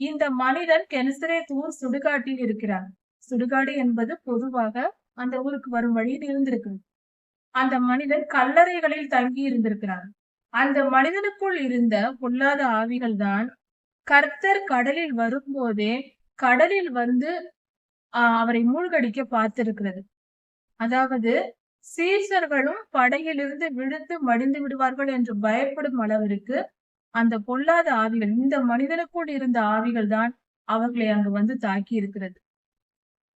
இந்த மனிதன் கென்சரேத்தூர் சுடுகாட்டில் இருக்கிறார் சுடுகாடு என்பது பொதுவாக அந்த ஊருக்கு வரும் வழியில் இருந்திருக்கு அந்த மனிதன் கல்லறைகளில் தங்கி இருந்திருக்கிறார் அந்த மனிதனுக்குள் இருந்த பொல்லாத ஆவிகள் தான் கர்த்தர் கடலில் வரும்போதே கடலில் வந்து ஆஹ் அவரை மூழ்கடிக்க பார்த்திருக்கிறது. அதாவது சீசர்களும் படையிலிருந்து விழுந்து மடிந்து விடுவார்கள் என்று பயப்படும் அளவிற்கு அந்த பொல்லாத ஆவிகள் இந்த மனிதனுக்குள் இருந்த ஆவிகள் தான் அவர்களை அங்கு வந்து தாக்கி இருக்கிறது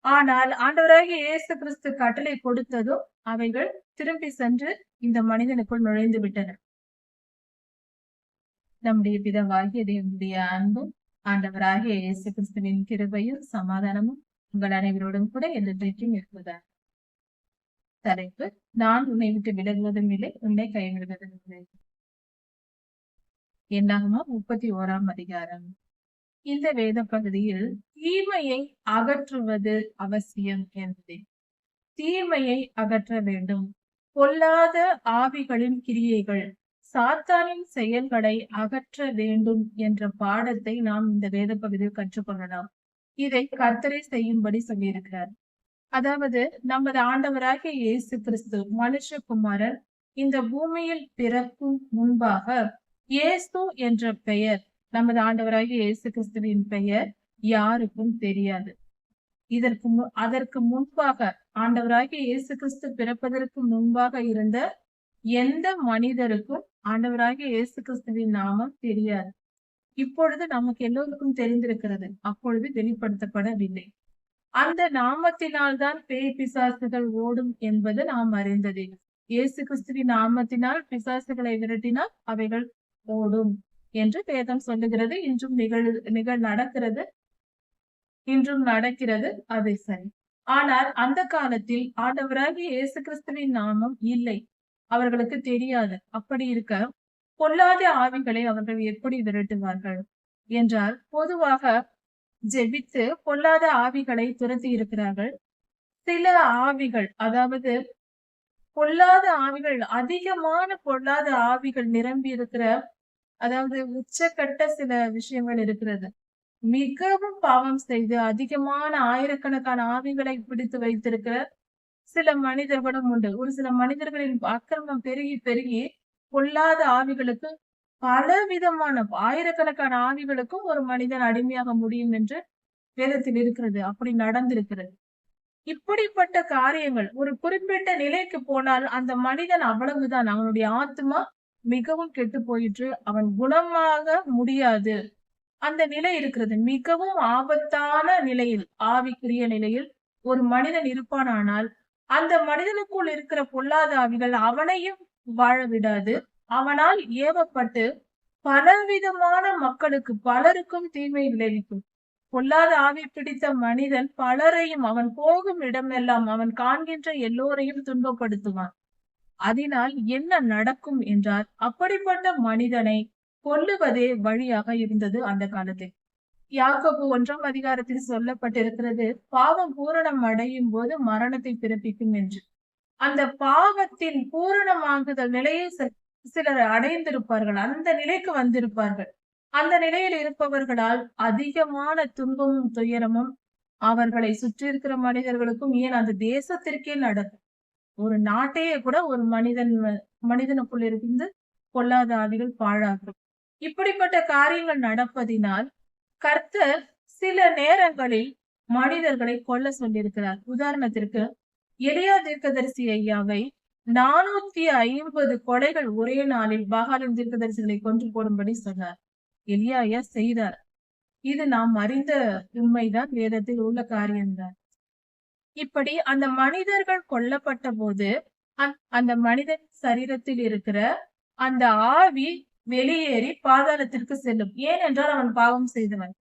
ஆனால் ஆண்டவராகிய இயேசு கிறிஸ்து கட்டளை கொடுத்ததும் அவைகள் திரும்பி சென்று இந்த மனிதனுக்குள் நுழைந்து விட்டன. நம்முடைய பிதவாகிய தேவனுடைய அன்பும் ஆண்டவராகிய இயேசு கிறிஸ்துவின் கிருபையும் சமாதானமும் உங்கள் அனைவரோடும் கூட என்றைக்கும் இருப்பதாக. தலைப்பு நான் உன்னை விட்டு விலகுவதும் இல்லை உன்னை கைவிடுவதும் இல்லை. என்னாகுமா? முப்பத்தி ஓராம் அதிகாரம். இந்த வேத பகுதியில் தீமையை அகற்றுவது அவசியம் என்பதே. தீமையை அகற்ற வேண்டும். பொல்லாத ஆவிகளின் கிரியைகள் சாத்தானின் செயல்களை அகற்ற வேண்டும் என்ற பாடத்தை நாம் இந்த வேத பகுதியில் கற்றுக்கொள்ளலாம். இதை கர்த்தரை செய்யும்படி சொல்லியிருக்கிறார். அதாவது நமது ஆண்டவராகிய இயேசு கிறிஸ்து மனுஷகுமாரன் இந்த பூமியில் பிறக்கும் முன்பாக இயேசு என்ற பெயர் நமது ஆண்டவராகிய இயேசு கிறிஸ்துவின் பெயர் யாருக்கும் தெரியாது. இதற்கு அதற்கு முன்பாக ஆண்டவராகிய இயேசு கிறிஸ்து பிறப்பதற்கு முன்பாக இருந்த எந்த மனிதருக்கும் ஆண்டவராகிய இயேசு கிறிஸ்துவின் நாமம் தெரியாது. இப்பொழுது நமக்கு எல்லோருக்கும் தெரிந்திருக்கிறது அப்பொழுது வெளிப்படுத்தப்படவில்லை. அந்த நாமத்தினால்தான் பேய் பிசாசுகள் ஓடும் என்பது நாம் அறிந்ததே. இயேசு கிறிஸ்துவின் நாமத்தினால் பிசாசுகளை விரட்டினால் அவைகள் ஓடும் என்று வேதம் சொல்லுகிறது. இன்றும் நிகழ் நிகழ் நடக்கிறது. இன்றும் நடக்கிறது. அதை சரி. ஆனால் அந்த காலத்தில் ஆண்டவராகிய இயேசு கிறிஸ்துவின் நாமம் இல்லை. அவர்களுக்கு தெரியாது. அப்படி இருக்க பொல்லாத ஆவிகளை அவர்கள் எப்படி விரட்டுவார்கள்? என்றால் பொதுவாக ஜெபித்து பொல்லாத ஆவிகளை துரத்தி இருக்கிறார்கள். சில ஆவிகள் அதாவது பொல்லாத ஆவிகள் அதிகமான பொல்லாத ஆவிகள் நிரம்பி இருக்கிற அதாவது உச்சக்கட்ட சில விஷயங்கள் இருக்கிறது. மிகவும் பாவம் செய்து அதிகமான ஆயிரக்கணக்கான ஆவிகளை பிடித்து வைத்திருக்கிற சில மனிதர்களும் உண்டு. ஒரு சில மனிதர்களின் அக்கிரமம் பெருகி பெருகி பொல்லாத ஆவிகளுக்கு பல விதமான ஆயிரக்கணக்கான ஆவிகளுக்கும் ஒரு மனிதன் அடிமையாக முடியும் என்று வேதத்தில் இருக்கிறது. அப்படி நடந்திருக்கிறது. இப்படிப்பட்ட காரியங்கள் ஒரு குறிப்பிட்ட நிலைக்கு போனால் அந்த மனிதன் அவ்வளவுதான். அவனுடைய ஆத்மா மிகவும் கெட்டு போயிற்று. அவன் குணமாக முடியாது. அந்த நிலை இருக்கிறது. மிகவும் ஆபத்தான நிலையில் ஆவிக்குரிய நிலையில் ஒரு மனிதன் இருப்பானானால் அந்த மனிதனுக்குள் இருக்கிற பொல்லாத ஆவிகள் அவனையும் வாழ விடாது. அவனால் ஏவப்பட்டு பலவிதமான மக்களுக்கு பலருக்கும் தீமை விளைவிக்கும். பொல்லாத ஆவி பிடித்த மனிதன் பலரையும் அவன் போகும் இடமெல்லாம் அவன் காண்கின்ற எல்லோரையும் துன்பப்படுத்துவான். அதனால் என்ன நடக்கும் என்றால் அப்படிப்பட்ட மனிதனை கொல்லுவதே வழியாக இருந்தது அந்த காலத்தில் யாக்கோபு ஒன்றாம் அதிகாரத்தில் சொல்லப்பட்டிருக்கிறது பாவம் பூரணம் அடையும் போது மரணத்தை பிறப்பிக்கும் என்று. அந்த பாவத்தின் பூரணமாகுதல் நிலையை சிலர் அடைந்திருப்பார்கள் அந்த நிலைக்கு வந்திருப்பார்கள். அந்த நிலையில் இருப்பவர்களால் அதிகமான துன்பமும் துயரமும் அவர்களை சுற்றி இருக்கிற மனிதர்களுக்கும் ஏன் அந்த தேசத்திற்கே நடக்கும்? ஒரு நாட்டையே கூட ஒரு மனிதன் மனிதனுக்குள் இருந்து கொல்லாத ஆவிகள் பாழாகும் இப்படிப்பட்ட காரியங்கள் நடப்பதினால் கர்த்தர் சில நேரங்களில் மனிதர்களை கொல்ல சொல்லியிருக்கிறார். உதாரணத்திற்கு எளியா தீர்க்கதரிசி ஐயாவை நானூத்தி ஐம்பது கொலைகள் ஒரே நாளில் பாகாலின் தீர்க்கதரிசிகளை கொன்று போடும்படி சொன்னார். எலியாயா செய்தார். இது நாம் அறிந்த உண்மைதான் வேதத்தில் உள்ள காரியம்தான். இப்படி அந்த மனிதர்கள் கொல்லப்பட்ட போது அந்த மனிதன் சரீரத்தில் இருக்கிற அந்த ஆவி வெளியேறி பாதாளத்திற்கு செல்லும். ஏனென்றால் அவன் பாவம் செய்தவன்.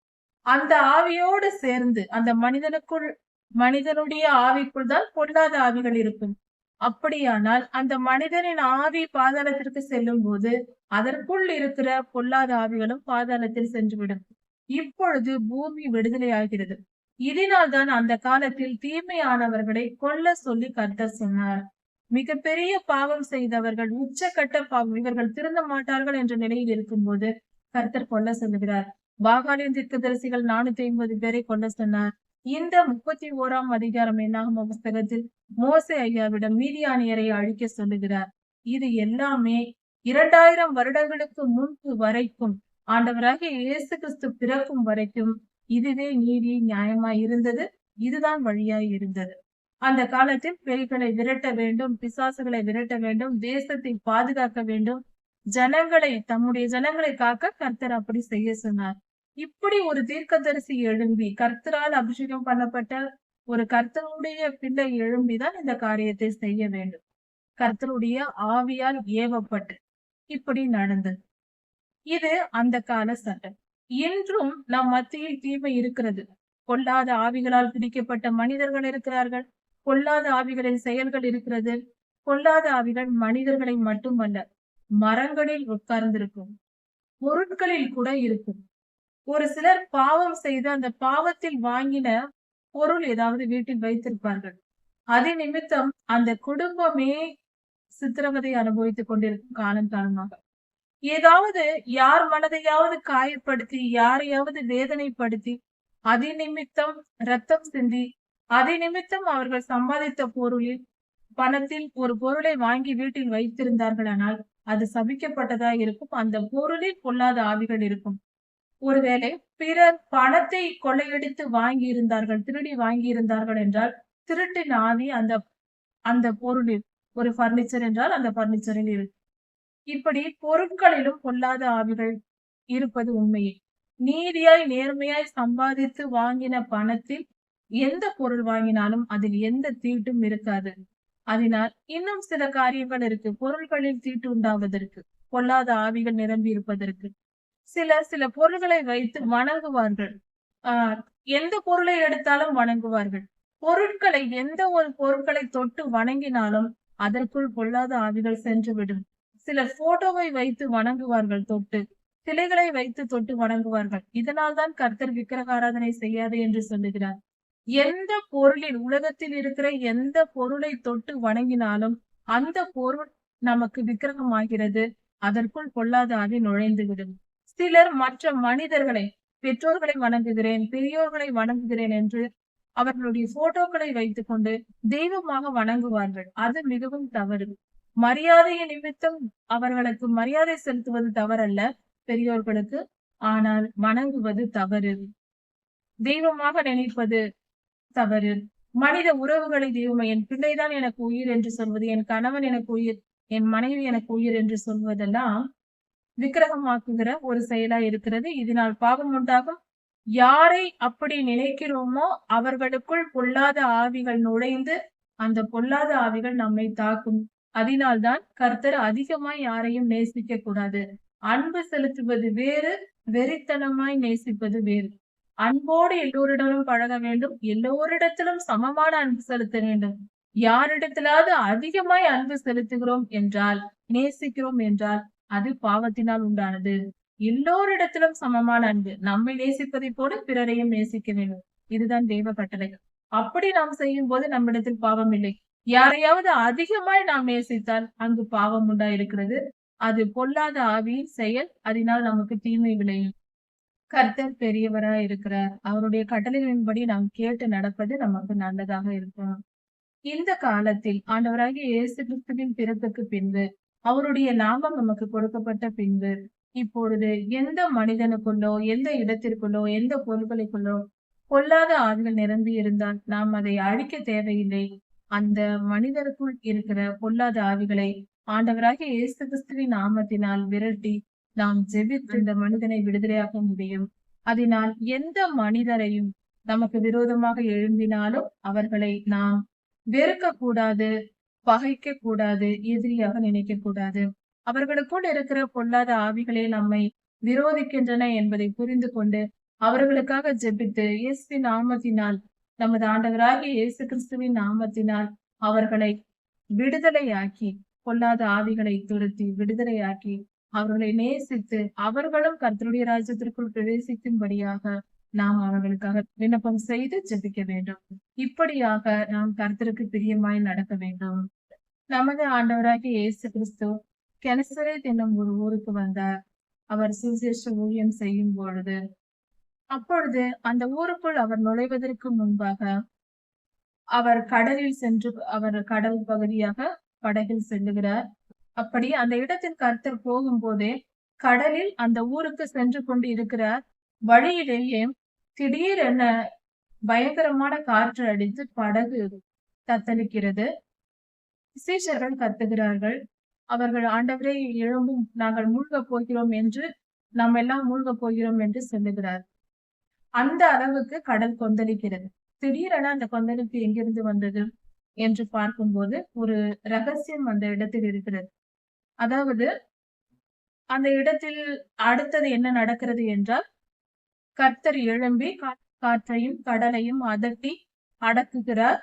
அந்த ஆவியோடு சேர்ந்து அந்த மனிதனுக்குள் மனிதனுடைய ஆவிக்குள் தான் பொல்லாத ஆவிகள் இருக்கும். அப்படியானால் அந்த மனிதனின் ஆவி பாதாளத்திற்கு செல்லும் போது அதற்குள் இருக்கிற பொல்லாத ஆவிகளும் பாதாளத்தில் சென்றுவிடும். இப்பொழுது பூமி விடுதலை ஆகிறது இதனால்தான் அந்த காலத்தில் தீமையானவர்களை கொல்ல சொல்லி கர்த்தர் சொன்னார். மிகப்பெரிய பாவம் செய்தவர்கள் உச்சக்கட்ட பாவம் இவர்கள் திருந்த மாட்டார்கள் என்ற நிலையில் இருக்கும்போது கர்த்தர் கொல்ல சொல்லுகிறார். பாகாலின் தீர்க்கதரிசிகள் நானூத்தி ஐம்பது பேரை கொல்ல சொன்னார். இந்த முப்பத்தி ஓராம் அதிகாரம் என்னாகும் புஸ்தகத்தில் மோசை ஐயாவிடம் மீதியானியரை அழிக்க சொல்லுகிறார். இது எல்லாமே இரண்டாயிரம் வருடங்களுக்கு முன்பு வரைக்கும் ஆண்டவராகிய இயேசு கிறிஸ்து பிறக்கும் வரைக்கும் இதுவே நீதி நியாயமா இருந்தது. இதுதான் வழியாய் இருந்தது. அந்த காலத்தில் பேய்களை விரட்ட வேண்டும் பிசாசுகளை விரட்ட வேண்டும் தேசத்தை பாதுகாக்க வேண்டும். ஜனங்களை தம்முடைய ஜனங்களை காக்க கர்த்தர் அப்படி செய்ய சொன்னார். இப்படி ஒரு தீர்க்கதரிசி எழும்பி கர்த்தரால் அபிஷேகம் பண்ணப்பட்ட ஒரு கர்த்தருடைய பிள்ளை எழும்பிதான் இந்த காரியத்தை செய்ய வேண்டும். கர்த்தருடைய ஆவியால் ஏவப்பட்டு இப்படி நடந்தது. இது அந்த கால சட்டம். இன்றும் நம் மத்தியில் தீமை இருக்கிறது. கொல்லாத ஆவிகளால் பிடிக்கப்பட்ட மனிதர்கள் இருக்கிறார்கள். கொல்லாத ஆவிகளின் செயல்கள் இருக்கிறது. கொல்லாத ஆவிகள் மனிதர்களை மட்டுமல்ல மரங்களில் உட்கார்ந்திருக்கும் பொருட்களில் கூட இருக்கும். ஒரு சிலர் பாவம் செய்து அந்த பாவத்தில் வாங்கின பொருள் ஏதாவது வீட்டில் வைத்திருப்பார்கள். அதே நிமித்தம் அந்த குடும்பமே சித்திரவதை அனுபவித்துக் கொண்டிருக்கும் காலம் காலமாக. ஏதாவது யார் மனதையாவது காயப்படுத்தி யாரையாவது வேதனைப்படுத்தி அதி நிமித்தம் ரத்தம் சிந்தி அதி நிமித்தம் அவர்கள் சம்பாதித்த பொருளில் பணத்தில் ஒரு பொருளை வாங்கி வீட்டில் வைத்திருந்தார்களானால் அது சபிக்கப்பட்டதா இருக்கும். அந்த பொருளில் பொல்லாத ஆவிகள் இருக்கும். ஒருவேளை பிறர் பணத்தை கொள்ளையடித்து வாங்கி இருந்தார்கள் திருடி வாங்கி இருந்தார்கள் என்றால் திருட்டின் ஆவி அந்த அந்த பொருளில் ஒரு பர்னிச்சர் என்றால் அந்த பர்னிச்சரில் இருக்கும் இப்படி பொருட்களிலும் பொல்லாத ஆவிகள் இருப்பது உண்மையே. நீதியாய் நேர்மையாய் சம்பாதித்து வாங்கின பணத்தில் எந்த பொருள் வாங்கினாலும் அதில் எந்த தீட்டும் இருக்காது. அதனால் இன்னும் சில காரியங்கள் இருக்கு. பொருள்களில் தீட்டு உண்டாவதற்கு பொல்லாத ஆவிகள் நிரம்பி இருப்பதற்கு. சில சில பொருள்களை வைத்து வணங்குவார்கள். ஆஹ் எந்த பொருளை எடுத்தாலும் வணங்குவார்கள். பொருட்களை எந்த ஒரு பொருட்களை தொட்டு வணங்கினாலும் அதற்குள் பொல்லாத ஆவிகள் சென்று விடும். சிலர் போட்டோவை வைத்து வணங்குவார்கள் தொட்டு சிலைகளை வைத்து தொட்டு வணங்குவார்கள். இதனால் தான் கர்த்தர் விக்கிரகாராதனை செய்யாது என்று சொல்லுகிறார். எந்த பொருளில் உலகத்தில் இருக்கிற எந்த பொருளை தொட்டு வணங்கினாலும் அந்த பொருள் நமக்கு விக்கிரகமாகிறது. அதற்குள் பொல்லாத ஆவி நுழைந்து விடும் சிலர் மற்ற மனிதர்களை பெற்றோர்களை வணங்குகிறேன் பெரியோர்களை வணங்குகிறேன் என்று அவர்களுடைய போட்டோக்களை வைத்துக் கொண்டு தெய்வமாக வணங்குவார்கள். அது மிகவும் தவறு. மரியாதையை நிமித்தம் அவர்களுக்கு மரியாதை செலுத்துவது தவறல்ல பெரியோர்களுக்கு. ஆனால் வணங்குவது தவறு. தெய்வமாக நினைப்பது தவறு. மனித உறவுகளை தெய்வம் என் பிள்ளைதான் எனக்கு உயிர் என்று சொல்வது என் கணவன் எனக்கு உயிர் என் மனைவி எனக்கு உயிர் என்று சொல்வதெல்லாம் விக்கிரகமாக்குகிற ஒரு செயலா இருக்கிறது. இதனால் பாவம் உண்டாகும். யாரை அப்படி நினைக்கிறோமோ அவர்களுக்குள் பொல்லாத ஆவிகள் நுழைந்து அந்த பொல்லாத ஆவிகள் நம்மை தாக்கும். அதனால்தான் கர்த்தர் அதிகமாய் யாரையும் நேசிக்க கூடாது அன்பு செலுத்துவது வேறு வெறித்தனமாய் நேசிப்பது வேறு. அன்போடு எல்லோரிடமும் பழக வேண்டும். எல்லோரிடத்திலும் சமமான அன்பு செலுத்த வேண்டும். யாரிடத்திலாவது அதிகமாய் அன்பு செலுத்துகிறோம் என்றால் நேசிக்கிறோம் என்றால் அது பாவத்தினால் உண்டானது. எல்லோரிடத்திலும் சமமான அன்பு. நம்மை நேசிப்பதை போல பிறரையும் நேசிக்க வேண்டும். இதுதான் தெய்வ கட்டளை. அப்படி நாம் செய்யும் போது நம்மிடத்தில் பாவம் இல்லை. யாரையாவது அதிகமாய் நாம் நேசித்தால் அங்கு பாவம் உண்டா இருக்கிறது அது பொல்லாத ஆவியின் செயல். அதனால் நமக்கு தீமை விளையும். கர்த்தர் பெரியவரா இருக்கிறார். அவருடைய கட்டளைகளின்படி நாம் கேட்டு நடப்பது நமக்கு நல்லதாக இருக்கும். இந்த காலத்தில் ஆண்டவராகிய இயேசு கிறிஸ்துவின் பிறப்புக்கு பின்பு அவருடைய நாமம் நமக்கு கொடுக்கப்பட்ட பின்பு இப்பொழுது எந்த மனிதனுக்குள்ளோ எந்த இடத்திற்குள்ளோ எந்த பொருட்களுக்குள்ளோ பொல்லாத ஆண்கள் நிரம்பி இருந்தால் நாம் அதை அழிக்க தேவையில்லை. அந்த மனிதருக்குள் இருக்கிற பொல்லாத ஆவிகளை ஆண்டவராகிய இயேசு கிறிஸ்துவின் நாமத்தினால் விரட்டி நாம் ஜெபித்து இந்த மனிதனை விடுதலையாக்க முடியும். அதனால் எந்த மனிதரையும் நமக்கு விரோதமாக எழும்பினாலும் அவர்களை நாம் வெறுக்க கூடாது பகைக்க கூடாது எதிரியாக நினைக்க கூடாது அவர்களுக்குள் இருக்கிற பொல்லாத ஆவிகளே நம்மை விரோதிக்கின்றன என்பதை புரிந்து கொண்டு அவர்களுக்காக ஜெபித்து இயேசு நாமத்தினால் நமது ஆண்டவராகிய இயேசு கிறிஸ்துவின் நாமத்தினால் அவர்களை விடுதலையாக்கி பொல்லாத ஆவிகளை துரத்தி விடுதலையாக்கி அவர்களை நேசித்து அவர்களும் கர்த்தருடைய ராஜ்யத்திற்குள் பிரவேசிக்கும்படியாக நாம் அவர்களுக்காக விண்ணப்பம் செய்து ஜெபிக்க வேண்டும். இப்படியாக நாம் கர்த்தருக்கு பிரியமாய் நடக்க வேண்டும். நமது ஆண்டவராகிய இயேசு கிறிஸ்து கெனசரேத் என்னும் ஒரு ஊருக்கு வந்தார். அவர் சுவிசேஷ ஊழியம் செய்யும் பொழுது அப்பொழுது அந்த ஊருக்குள் அவர் நுழைவதற்கு முன்பாக அவர் கடலில் சென்று அவர் கடல் பகுதியாக படகில் செல்லுகிறார். அப்படி அந்த இடத்தில் கர்த்தர் போகும்போதே கடலில் அந்த ஊருக்கு சென்று கொண்டு இருக்கிறார் வழியிலேயே திடீரென பயங்கரமான காற்று அடித்து படகு தத்தளிக்கிறது. சீஷர்கள் கத்துகிறார்கள் அவர்கள் ஆண்டவரே எழும்பும். நாங்கள் மூழ்க போகிறோம் என்று நாம் எல்லாம் மூழ்க போகிறோம் என்று சொல்லுகிறார். அந்த அளவுக்கு கடல் கொந்தளிக்கிறது. திடீரென அந்த கொந்தளிப்பு எங்கிருந்து வந்தது என்று பார்க்கும்போது ஒரு ரகசியம் அந்த இடத்தில் இருக்கிறது. அதாவது அந்த இடத்தில் அடுத்தது என்ன நடக்கிறது என்றால் கர்த்தர் எழும்பி காற்றையும் கடலையும் அதட்டி அடக்குகிறார்.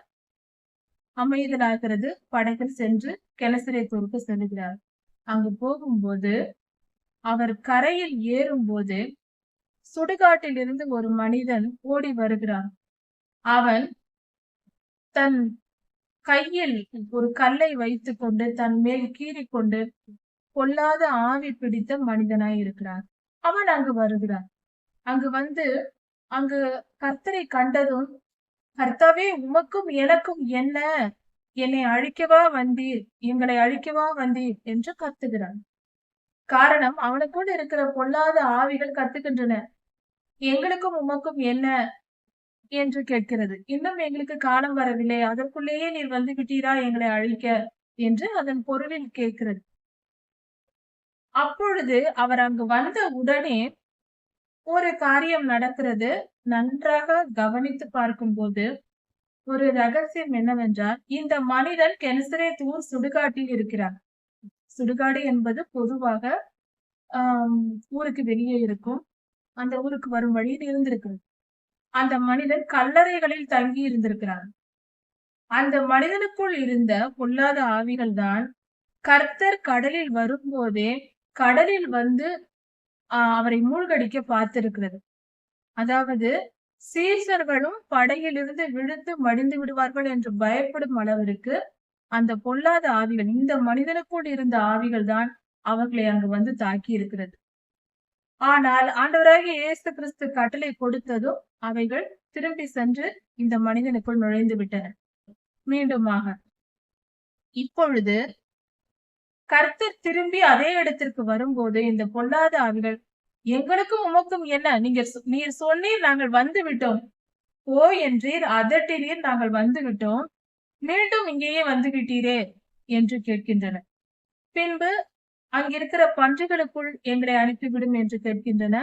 அமைதலாகிறது படகில் சென்று கெலசரேத்தூருக்கு செல்கிறார். அங்கு போகும்போது அவர் கரையில் ஏறும்போது போது இருந்து ஒரு மனிதன் ஓடி வருகிறான். அவன் தன் கையில் ஒரு கல்லை வைத்துக் கொண்டு தன் மேல் கீறிக்கொண்டு பொல்லாத ஆவி பிடித்த மனிதனாய் இருக்கிறான். அவன் அங்கு வருகிறான். அங்கு வந்து அங்கு கர்த்தரை கண்டதும் கர்த்தாவே உமக்கும் எனக்கும் என்ன? என்னை அழிக்கவா வந்தீர்? எங்களை அழிக்கவா வந்தீர்? என்று கத்துகிறான். காரணம் அவனுக்குள் இருக்கிற பொல்லாத ஆவிகள் கத்துகின்றன. எங்களுக்கும் உமக்கும் என்ன? என்று கேட்கிறது. இன்னும் எங்களுக்கு காலம் வரவில்லை. அதற்குள்ளேயே நீர் வந்து விட்டீரா எங்களை அழிக்க? என்று அதன் பொருளில் கேட்கிறது. அப்பொழுது அவர் அங்கு வந்த உடனே ஒரு காரியம் நடக்கிறது. நன்றாக கவனித்து பார்க்கும்போது ஒரு ரகசியம் என்னவென்றால் இந்த மனிதன் கெனசரே தூர் சுடுகாட்டில் இருக்கிறார். சுடுகாடு என்பது பொதுவாக ஆஹ் ஊருக்கு வெளியே இருக்கும். அந்த ஊருக்கு வரும் வழியில் இருந்திருக்கிறது. அந்த மனிதன் கல்லறைகளில் தங்கி இருந்திருக்கிறான். அந்த மனிதனுக்குள் இருந்த பொல்லாத ஆவிகள் தான் கர்த்தர் கடலில் வரும்போதே கடலில் வந்து அவரை மூழ்கடிக்க பார்த்திருக்கிறது. அதாவது சீசர்களும் படையிலிருந்து விழுந்து மடிந்து விடுவார்கள் என்று பயப்படும் அளவிற்கு அந்த பொல்லாத ஆவிகள் இந்த மனிதனுக்குள் இருந்த ஆவிகள் தான் அவர்களை அங்கு வந்து தாக்கி இருக்கிறது ஆனால் ஆண்டவராகிய இயேசு கிறிஸ்து கட்டளை கொடுத்ததும் அவைகள் திரும்பி சென்று இந்த மனிதனுக்குள் நுழைந்து விட்டன மீண்டுமாக இப்பொழுது கர்த்தர் திரும்பி அதே இடத்திற்கு வரும்போது இந்த பொல்லாத ஆவிகள் எங்களுக்கும் உமக்கும் என்ன? நீங்க நீர் சொன்னீர் நாங்கள் வந்து விட்டோம் ஓ என்றீர் அதட்டினீர் நாங்கள் வந்து விட்டோம் மீண்டும் இங்கேயே வந்து விட்டீரே என்று கேட்கின்றனர். பின்பு அங்கிருக்கிற பன்றிகளுக்குள் எங்களை அனுப்பிவிடும் என்று கேட்கின்றன.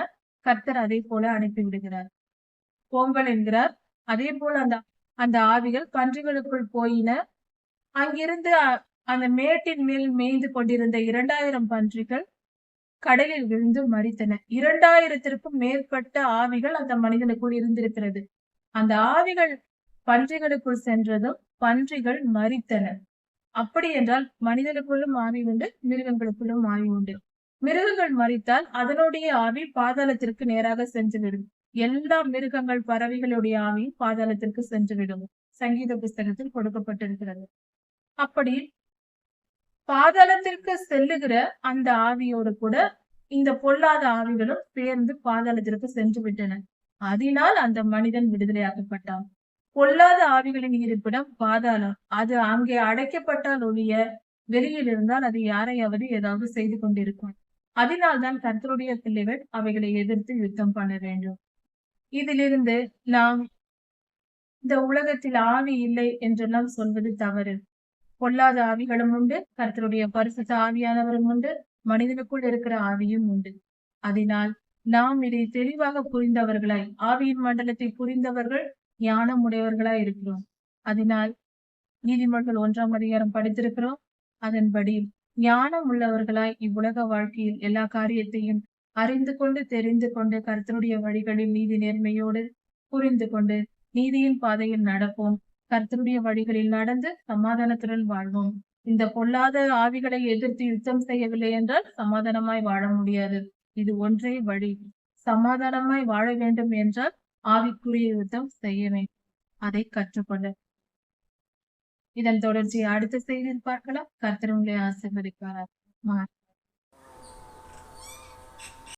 கர்த்தர் அதே போல அனுப்பிவிடுகிறார். பொங்கல் என்கிறார். அதே போல அந்த அந்த ஆவிகள் பன்றிகளுக்குள் போயின. அங்கிருந்து அந்த மேட்டின் மேல் மேய்ந்து கொண்டிருந்த இரண்டாயிரம் பன்றிகள் கடலில் விழுந்து மறித்தன இரண்டாயிரத்திற்கும் மேற்பட்ட ஆவிகள் அந்த மனிதனுக்குள் இருந்திருக்கிறது. அந்த ஆவிகள் பன்றிகளுக்குள் சென்றதும் பன்றிகள் மறித்தன அப்படி என்றால் மனிதனுக்குள்ளும் ஆவி உண்டு மிருகங்களுக்குள்ளும் ஆவி உண்டு. மிருகங்கள் மறித்தால் அதனுடைய ஆவி பாதாளத்திற்கு நேராக சென்றுவிடும். எல்லா மிருகங்கள் பறவைகளுடைய ஆவி பாதாளத்திற்கு சென்றுவிடும். சங்கீத புஸ்தகத்தில் கொடுக்கப்பட்டிருக்கிறது. அப்படி பாதாளத்திற்கு செல்லுகிற அந்த ஆவியோடு கூட இந்த பொல்லாத ஆவிகளும் சேர்ந்து பாதாளத்திற்கு சென்று விட்டன அதனால் அந்த மனிதன் விடுதலையாக்கப்பட்டான். பொல்லாத ஆவிகளின் இருப்பிடம் பாதாளம். அது அங்கே அடைக்கப்பட்டால் ஒழிய வெளியில் இருந்தால் அது யாரையாவது ஏதாவது செய்து கொண்டிருக்கும். அதனால்தான் கர்த்தருடைய பிள்ளைகள் அவைகளை எதிர்த்து யுத்தம் பண்ண வேண்டும். இதிலிருந்து நாம் இந்த உலகத்தில் ஆவி இல்லை என்றெல்லாம் சொல்வது தவறு. பொல்லாத ஆவிகளும் உண்டு கர்த்தருடைய பரிசுத்த ஆவியானவரும் உண்டு மனிதனுக்குள் இருக்கிற ஆவியும் உண்டு. அதனால் நாம் இதை தெளிவாக புரிந்தவர்களாய் ஆவியின் மண்டலத்தை புரிந்தவர்கள் ஞானம் உடையவர்களாய் இருக்கிறோம். அதனால் நீதிமன்றம் ஒன்றாம் அதிகாரம் படித்திருக்கிறோம். அதன்படி ஞானம் உள்ளவர்களாய் இவ்வுலக வாழ்க்கையில் எல்லா காரியத்தையும் அறிந்து கொண்டு தெரிந்து கொண்டு கர்த்தருடைய வழிகளில் நீதி நேர்மையோடு புரிந்து கொண்டு நீதியின் பாதையில் நடப்போம். கர்த்தருடைய வழிகளில் நடந்து சமாதானத்துடன் வாழ்வோம். இந்த பொல்லாத ஆவிகளை எதிர்த்து யுத்தம் செய்யவில்லை என்றால் சமாதானமாய் வாழ முடியாது. இது ஒன்றே வழி. சமாதானமாய் வாழ வேண்டும் என்றால் ஆவிக்குரிய யுத்தம் செய்ய வேண்டும். அதை கற்றுக்கொள்ள. இதன் தொடர்ச்சியை அடுத்த செய்தியில் பார்க்கலாம். கர்த்தர் உங்களை ஆசீர்வதிப்பார்